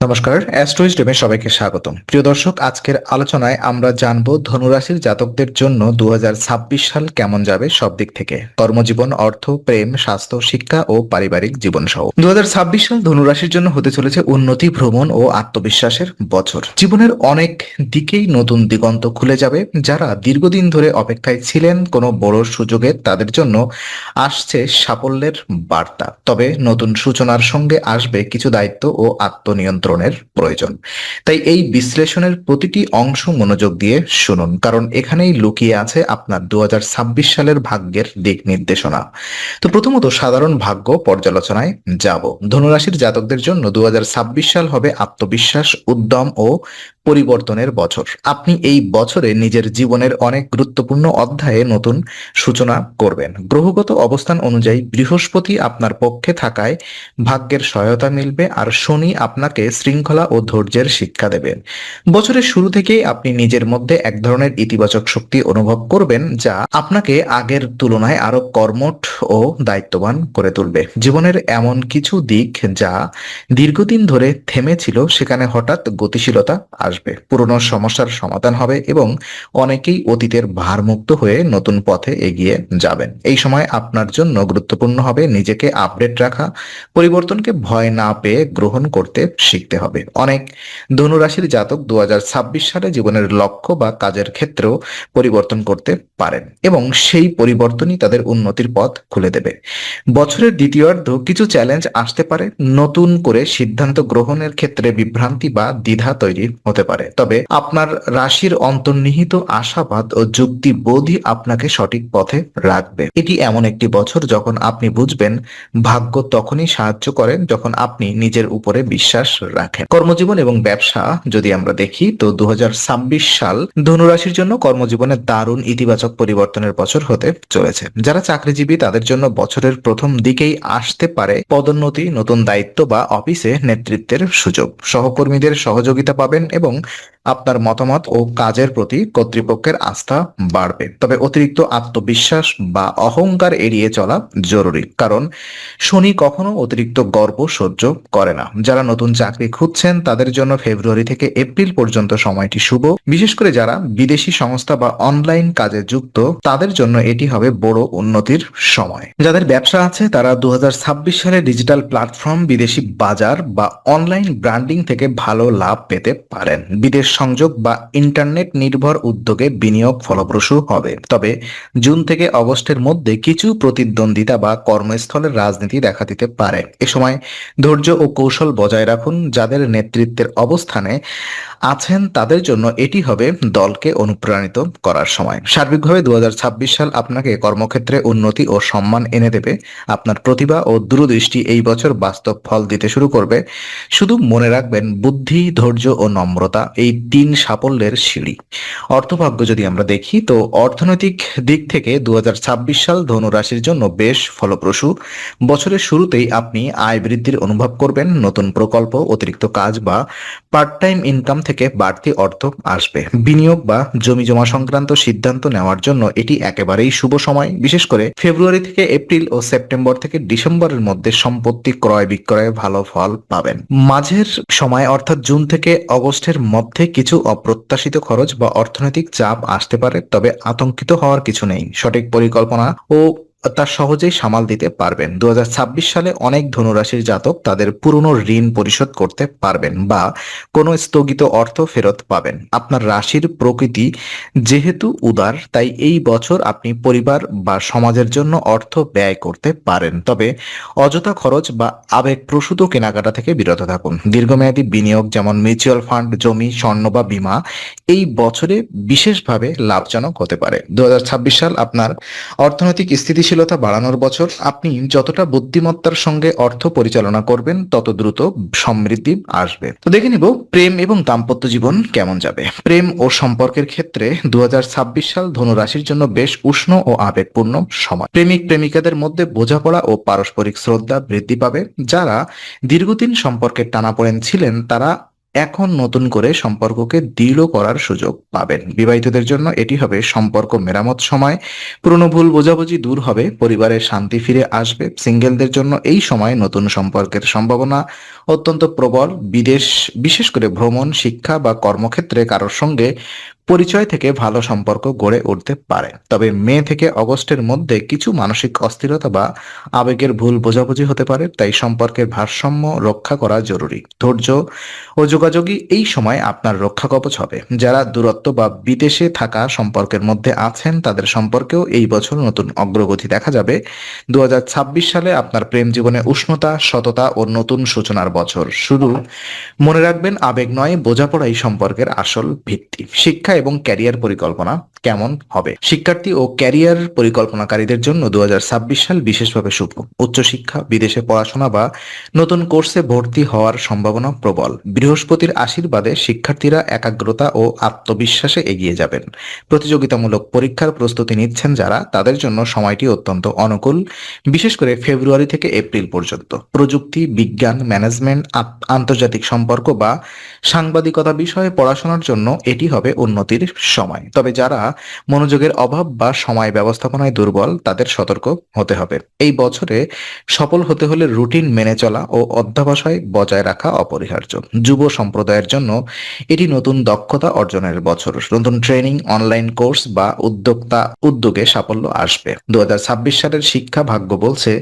নমস্কার অ্যাস্ট্রোইস্টেমে সবাইকে স্বাগতম। প্রিয় দর্শক, আজকের আলোচনায় আমরা জানব ধনুরাশির জাতকদের জন্য দু হাজার ছাব্বিশ সাল কেমন যাবে সব দিক থেকে। কর্মজীবন, অর্থ, প্রেম, স্বাস্থ্য, শিক্ষা ও পারিবারিক জীবন সহ দু হাজার ছাব্বিশ সাল ধনুরাশির জন্য হতে চলেছে উন্নতি, ভ্রমণ ও আত্মবিশ্বাসের বছর। জীবনের অনেক দিকেই নতুন দিগন্ত খুলে যাবে, যারা দীর্ঘদিন ধরে অপেক্ষায় ছিলেন, কোনো বড় সুযোগে তাদের জন্য আসছে সাফল্যের বার্তা। তবে নতুন সূচনার সঙ্গে আসবে কিছু দায়িত্ব ও আত্মনিয়ন্ত্রণের প্রয়োজন। তাই এই বিশ্লেষণের প্রতিটি অংশ মনোযোগ দিয়ে শুনুন, কারণ এখানেই লুকিয়ে আছে আপনার দু হাজার ছাব্বিশ সালের ভাগ্যের দিক নির্দেশনা। তো প্রথমত সাধারণ ভাগ্য পর্যালোচনায় যাব। ধনুরাশির জাতকদের জন্য দু হাজার ছাব্বিশ সাল হবে আত্মবিশ্বাস, উদ্যম ও পরিবর্তনের বছর। আপনি এই বছরে নিজের জীবনের অনেক গুরুত্বপূর্ণ অধ্যায়ে নতুন সূচনা করবেন। গ্রহগত অবস্থান অনুযায়ী বৃহস্পতি আপনার পক্ষে থাকায় ভাগ্যের সহায়তা মিলবে আর শনি আপনাকে শৃঙ্খলা ও ধৈর্যের শিক্ষা দেবেন বছরের শুরু থেকেই আপনি নিজের মধ্যে এক ধরনের ইতিবাচক শক্তি অনুভব করবেন যা আপনাকে আগের তুলনায় আরও কর্মঠ ও দায়িত্ববান করে তুলবে। জীবনের এমন কিছু দিক যা দীর্ঘদিন ধরে থেমেছিল, সেখানে হঠাৎ গতিশীলতা আসবে। পুরনো সমস্যার সমাধান হবে এবং অনেকেই অতীতের ভারমুক্ত হয়ে নতুন পথে এগিয়ে যাবেন। এই সময় আপনার জন্য গুরুত্বপূর্ণ হবে নিজেকে আপডেট রাখা, পরিবর্তনকে ভয় না পেয়ে গ্রহণ করতে শিখতে হবে। অনেক ধনুরাশির জাতক দু হাজার ছাব্বিশ সালে জীবনের লক্ষ্য বা কাজের ক্ষেত্রেও পরিবর্তন করতে পারেন এবং সেই পরিবর্তনই তাদের উন্নতির পথ খুলে দেবে। বছরের দ্বিতীয়ার্ধ কিছু চ্যালেঞ্জ আসতে পারে। নতুন করে সিদ্ধান্ত গ্রহণের ক্ষেত্রে বিভ্রান্তি বা দ্বিধা তৈরি হতে পারে। তবে আপনার রাশির অন্তর্নিহিত আশাবাদ ও যুক্তিবোধই আপনাকে সঠিক পথে রাখবে। এটি এমন একটি বছর যখন আপনি বুঝবেন ভাগ্য তখনই সাহায্য করেন যখন আপনি নিজের উপরে বিশ্বাস রাখেন। কর্মজীবন এবং ব্যবসা যদি আমরা দেখি, তো দু সাল ধনুরাশির জন্য কর্মজীবনে দারুণ ইতিবাচক পরিবর্তনের বছর হতে চলেছে। যারা চাকরিজীবী, তাদের জন্য বছরের প্রথম দিকেই আসতে পারে পদোন্নতি, নতুন দায়িত্ব বা অফিসে নেতৃত্বের সুযোগ। সহকর্মীদের সহযোগিতা পাবেন এবং আপনার মতামত ও কাজের প্রতি কর্তৃপক্ষের আস্থা বাড়বে। তবে অতিরিক্ত আত্মবিশ্বাস বা অহংকার এড়িয়ে চলা জরুরি, কারণ শনি কখনো অতিরিক্ত গর্ব সহ্য করে না। যারা নতুন চাকরি খুঁজছেন, তাদের জন্য ফেব্রুয়ারি থেকে এপ্রিল পর্যন্ত সময়টি শুভ। বিশেষ করে যারা বিদেশি সংস্থা বা অনলাইন কাজে যুক্ত, তাদের জন্য এটি হবে বড় উন্নতির সময়। যাদের ব্যবসা আছে, তারা দু হাজার ছাব্বিশ সালে ডিজিটাল প্ল্যাটফর্ম বিদেশি বাজার বা অনলাইন ব্র্যান্ডিং থেকে ভালো লাভ পেতে পারেন। বিদেশ সংযোগ বা ইন্টারনেট নির্ভর উদ্যোগে বিনিয়োগ ফলপ্রসূ হবে। তবে জুন থেকে অগস্টের মধ্যে কিছু প্রতিদ্বন্দ্বিতা বা কর্মস্থলের রাজনীতি দেখা দিতে পারে। এ সময় ধৈর্য ও কৌশল বজায় রাখুন যাদের নেতৃত্বের অবস্থানে আছেন তাদের জন্য এটি হবে দলকে অনুপ্রাণিত করার সময়। সার্বিকভাবে দু হাজার ছাব্বিশ সাল আপনাকে কর্মক্ষেত্রে উন্নতি ও সম্মান এনে দেবে। আপনার প্রতিভা ও দূরদৃষ্টি এই বছর বাস্তব ফল দিতে শুরু করবে। শুধু মনে রাখবেন, বুদ্ধি, ধৈর্য ও নম্রতা এই তিন সাফল্যের সিঁড়ি। অর্থভাগ্য যদি আমরা দেখি, তো অর্থনৈতিক দিক থেকে দুহাজার ছাব্বিশ সাল ধনু রাশির জন্য বেশ ফলপ্রসূ। বছরের শুরুতেই আপনি আয় বৃদ্ধির অনুভব করবেন, নতুন প্রকল্প, অতিরিক্ত কাজ বা পার্ট টাইম ইনকাম থেকে বাড়তি অর্থ আসবে। বিনিয়োগ বা জমি জমা সংক্রান্ত সিদ্ধান্ত নেওয়ার জন্য এটি একেবারেই শুভ সময়। বিশেষ করে ফেব্রুয়ারি থেকে এপ্রিল ও সেপ্টেম্বর থেকে ডিসেম্বরের মধ্যে সম্পত্তি ক্রয় বিক্রয়ে ভালো ফল পাবেন। মাঝের সময়, অর্থাৎ জুন থেকে অগস্টের মধ্যে কিছু অপ্রত্যাশিত খরচ বা অর্থনৈতিক চাপ আসতে পারে, তবে আতঙ্কিত হওয়ার কিছু নেই। সঠিক পরিকল্পনা ও তা সহজেই সামাল দিতে পারবেন। দু হাজার ছাব্বিশ সালে অনেক ধনুরাশির জাতক তাদের পুরনো ঋণ পরিশোধ করতে পারবেন বা কোনো স্থগিত অর্থ ফেরত পাবেন। আপনার রাশির প্রকৃতি যেহেতু উদার, তাই এই বছর আপনি পরিবার বা সমাজের জন্য অর্থ ব্যয় করতে পারেন। তবে অযথা খরচ বা আবেগপ্রসূত কেনাকাটা থেকে বিরত থাকুন। দীর্ঘমেয়াদী বিনিয়োগ যেমন মিউচুয়াল ফান্ড, জমি, স্বর্ণ বা বীমা, এই বছরে বিশেষভাবে লাভজনক হতে পারে। দু হাজার ছাব্বিশ সাল আপনার অর্থনৈতিক স্থিতিশীলতা বাড়ানোর বছর আপনি যতটা বুদ্ধিমত্তার সঙ্গে অর্থ পরিচালনা করবেন, তত দ্রুত সমৃদ্ধি আসবে। তো দেখে নিব প্রেম এবং দাম্পত্য জীবন কেমন যাবে। প্রেম ও সম্পর্কের ক্ষেত্রে দু হাজার ছাব্বিশ সাল ধনু রাশির জন্য বেশ উষ্ণ ও আবেগপূর্ণ সময়। প্রেমিক প্রেমিকাদের মধ্যে বোঝাপড়া ও পারস্পরিক শ্রদ্ধা বৃদ্ধি পাবে। যারা দীর্ঘদিন সম্পর্কে টানাপোড়েন ছিলেন, তারা এখন নতুন করে সম্পর্ককে দৃঢ় করার সুযোগ পাবেন। বিবাহিতদের জন্য এটি হবে সম্পর্ক মেরামত সময়। পুরনো ভুল বোঝাবুঝি দূর হবে পরিবারের শান্তি ফিরে আসবে। সিঙ্গেলদের জন্য এই সময় নতুন সম্পর্কের সম্ভাবনা অত্যন্ত প্রবল। বিদেশ, বিশেষ করে ভ্রমণ, শিক্ষা বা কর্মক্ষেত্রে কারোর সঙ্গে পরিচয় থেকে ভালো সম্পর্ক গড়ে উঠতে পারে। তবে মে থেকে অগস্টের মধ্যে কিছু মানসিক অস্থিরতা বা আবেগের ভুল বোঝাবুঝি হতে পারে, তাই সম্পর্কের ভারসাম্য রক্ষা করা জরুরি। ধৈর্য ও যোগাযোগই এই সময় আপনার রক্ষা কবচ হবে। যারা দূরত্ব বা বিদেশে থাকা সম্পর্কের মধ্যে আছেন, তাদের সম্পর্কেও এই বছর নতুন অগ্রগতি দেখা যাবে। দু হাজার ছাব্বিশ সালে আপনার প্রেম জীবনে উষ্ণতা, সততা ও নতুন সূচনার বছর। শুধু মনে রাখবেন, আবেগ নয়, বোঝাপড়াই সম্পর্কের আসল ভিত্তি। শিক্ষা এবং ক্যারিয়ার পরিকল্পনা কেমন হবে? শিক্ষার্থী ও ক্যারিয়ার পরিকল্পনাকারীদের জন্য দু সাল বিশেষভাবে শুভ। উচ্চশিক্ষা, বিদেশে পড়াশোনা বা নতুন কোর্সে ভর্তি হওয়ার সম্ভাবনা প্রবল। বৃহস্পতির আশীর্বাদে শিক্ষার্থীরা একাগ্রতা ও আত্মবিশ্বাসে এগিয়ে যাবেন। প্রতিযোগিতামূলক পরীক্ষার প্রস্তুতি নিচ্ছেন যারা, তাদের জন্য সময়টি অত্যন্ত অনুকূল, বিশেষ করে ফেব্রুয়ারি থেকে এপ্রিল পর্যন্ত। প্রযুক্তি, বিজ্ঞান, ম্যানেজমেন্ট আন্তর্জাতিক সম্পর্ক বা সাংবাদিকতা বিষয়ে পড়াশোনার জন্য এটি হবে উন্নতির সময়। তবে যারা মনোযোগের অভাব বা সময় ব্যবস্থাপনায় দুর্বল, তাদের সতর্ক হতে হবে। এই বছরে সফল হতে হলে রুটিন মেনে চলা ও অধ্যাবসায় বজায় রাখা অপরিহার্য। যুব সম্প্রদায়ের জন্য এটি নতুন দক্ষতা অর্জনের বছর। নতুন ট্রেনিং, অনলাইন কোর্স বা উদ্যোক্তা উদ্যোগে সাফল্য আসবে। দুহাজার ছাব্বিশ সালের শিক্ষা ভাগ্য বলছে,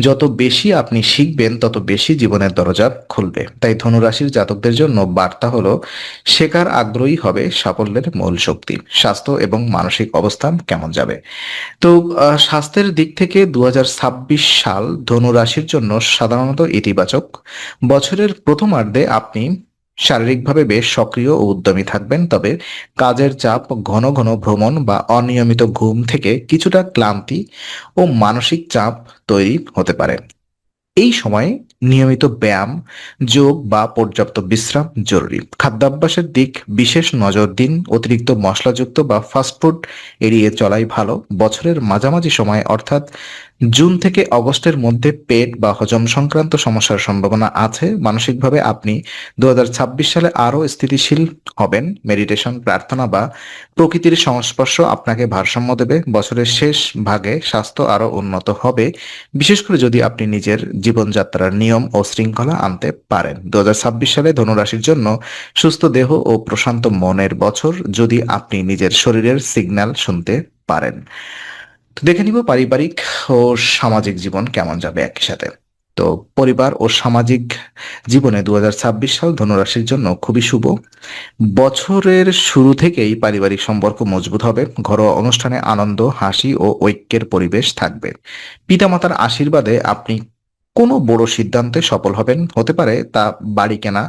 যত বেশি আপনি শিখবেন, তত বেশি জীবনের দরজা খুলবে। তাই ধনুরাশির জাতকদের জন্য বার্তা হলো, শেখার আগ্রহী হবে, সাফল্যের মূল শক্তি। স্বাস্থ্য এবং মানসিক অবস্থান কেমন যাবে? তো স্বাস্থ্যের দিক থেকে দু হাজার ছাব্বিশ সাল ধনু রাশির জন্য সাধারণত ইতিবাচক। বছরের প্রথমার্ধে আপনি শারীরিকভাবে বেশ সক্রিয় ও উদ্যমী থাকবেন, তবে কাজের চাপ, ঘন ঘন ভ্রমণ বা অনিয়মিত ঘুম থেকে কিছুটা ক্লান্তি ও মানসিক চাপ তৈরি হতে পারে। এই সময়ে নিয়মিত ব্যায়াম, যোগ বা পর্যাপ্ত বিশ্রাম জরুরি। খাদ্যাভ্যাসের দিক বিশেষ নজর দিন, অতিরিক্ত মশলাযুক্ত বা ফাস্টফুড এড়িয়ে চলাই ভালো। বছরের মাঝামাঝি সময় অর্থাৎ জুন থেকে অগস্টের মধ্যে পেট বা হজম সংক্রান্ত সমস্যার সম্ভাবনা আছে। মানসিকভাবে আপনি দু হাজার ছাব্বিশ সালে আরও স্থিতিশীল হবেন। মেডিটেশন, প্রার্থনা বা প্রকৃতির সংস্পর্শ আপনাকে ভারসাম্য দেবে। বছরের শেষ ভাগে স্বাস্থ্য আরও উন্নত হবে। বিশেষ করে যদি আপনি নিজের জীবনযাত্রার নিয়ম ও শৃঙ্খলা আনতে পারেন। দু হাজার ছাব্বিশ সালে ধনুরাশির জন্য সুস্থ দেহ ও প্রশান্ত মনের বছর যদি আপনি নিজের শরীরের সিগন্যাল শুনতে পারেন। দেখে নিব পারিবারিক ও সামাজিক জীবন কেমন যাবে একই সাথে। তো পরিবার ও সামাজিক জীবনে দু হাজার ছাব্বিশ সাল ধনুরাশির জন্য খুবই শুভ। বছরের শুরু থেকেই পারিবারিক সম্পর্ক মজবুত হবে, ঘরোয়া অনুষ্ঠানে আনন্দ, হাসি ও ঐক্যের পরিবেশ থাকবে। পিতামাতার আশীর্বাদে আপনি কোনো বড় সিদ্ধান্তে সফল হবেন, হতে পারে তা বাড়ি কেনা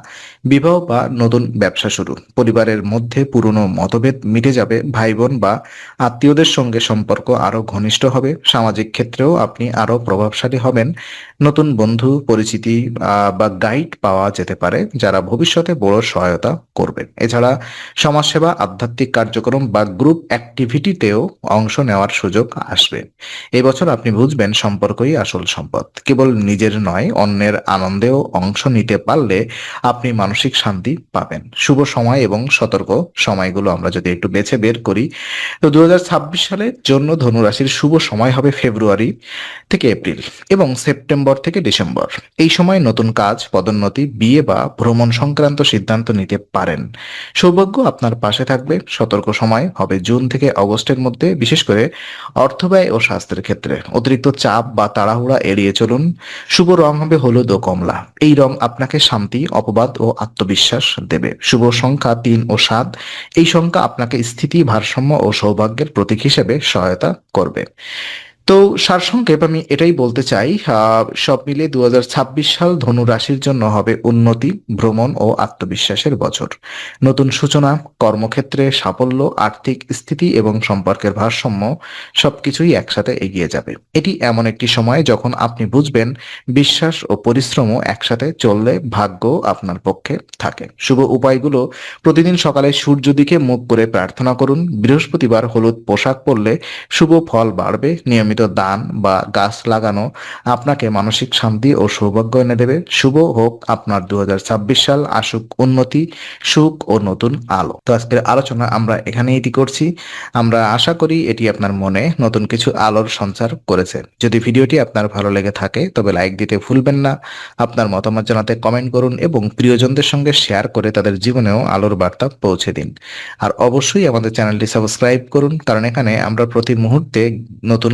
বিবাহ বা নতুন ব্যবসা শুরু। পরিবারের মধ্যে পুরনো মতভেদ মিটে যাবে ভাই বোন বা আত্মীয়দের সঙ্গে সম্পর্ক আরও ঘনিষ্ঠ হবে। সামাজিক ক্ষেত্রেও আপনি আরও প্রভাবশালী হবেন। নতুন বন্ধু, পরিচিতি বা গাইড পাওয়া যেতে পারে, যারা ভবিষ্যতে বড় সহায়তা করবেন এছাড়া সমাজসেবা, আধ্যাত্মিক কার্যক্রম বা গ্রুপ অ্যাক্টিভিটিতেও অংশ নেওয়ার সুযোগ আসবে। এবছর আপনি বুঝবেন সম্পর্কই আসল সম্পদ। কেবল নিজের নয়, অন্যের আনন্দেও অংশ নিতে পারলে আপনি মানসিক শান্তি পাবেন। শুভ সময় এবং সতর্ক সময়গুলো আমরা যদি একটু বেছে বের করি, তো দু হাজার ছাব্বিশ সালের জন্য ধনুরাশির শুভ সময় হবে ফেব্রুয়ারি থেকে এপ্রিল এবং সেপ্টেম্বর থেকে ডিসেম্বর। এই সময় নতুন কাজ, পদোন্নতি, বিয়ে বা ভ্রমণ সংক্রান্ত সিদ্ধান্ত নিতে পারেন। সৌভাগ্য আপনার পাশে থাকবে। সতর্ক সময় হবে জুন থেকে অগস্টের মধ্যে, বিশেষ করে অর্থ ব্যয় ও স্বাস্থ্যের ক্ষেত্রে। অতিরিক্ত চাপ বা তাড়াহুড়া এড়িয়ে চলুন। শুভ রং হবে হলুদ ও কমলা। এই রং আপনাকে শান্তি, অপবাদ ও আত্মবিশ্বাস দেবে। শুভ সংখ্যা তিন ও সাত, এই সংখ্যা আপনাকে স্থিতি, ভারসাম্য ও সৌভাগ্যের প্রতীক হিসেবে সহায়তা করবে। তো সারসংক্ষেপ আমি এটাই বলতে চাই সব মিলিয়ে দু সাল ধনু রাশির জন্য হবে উন্নতি, ভ্রমণ ও আত্মবিশ্বাসের বছর। নতুন সূচনা, কর্মক্ষেত্রে সাফল্য, আর্থিক স্থিতি এবং সম্পর্কের ভারসাম্য সবকিছুই একসাথে এগিয়ে যাবে। এটি এমন একটি সময় যখন আপনি বুঝবেন বিশ্বাস ও পরিশ্রমও একসাথে চললে ভাগ্য আপনার পক্ষে থাকে। শুভ উপায়গুলো, প্রতিদিন সকালে সূর্য দিকে মুখ করে প্রার্থনা করুন, বৃহস্পতিবার হলুদ পোশাক পরলে শুভ ফল বাড়বে, নিয়মিত দান বা গাছ লাগানো আপনাকে মানসিক শান্তি ও সৌভাগ্য এনে দেবে। শুভ হোক আপনার দু সাল, আসুক উন্নতি, সুখ ও নতুন আলো। তো আজকের আলোচনা আমরা এখানেই এটি করছি। আমরা আশা করি এটি আপনার মনে নতুন কিছু আলোর সঞ্চার করেছে। যদি ভিডিওটি আপনার ভালো লেগে থাকে, তবে লাইক দিতে ভুলবেন না। আপনার মতামত জানাতে কমেন্ট করুন এবং প্রিয়জনদের সঙ্গে শেয়ার করে তাদের জীবনেও আলোর বার্তা পৌঁছে দিন। আর অবশ্যই আমাদের চ্যানেলটি সাবস্ক্রাইব করুন, কারণ এখানে আমরা প্রতি মুহূর্তে নতুন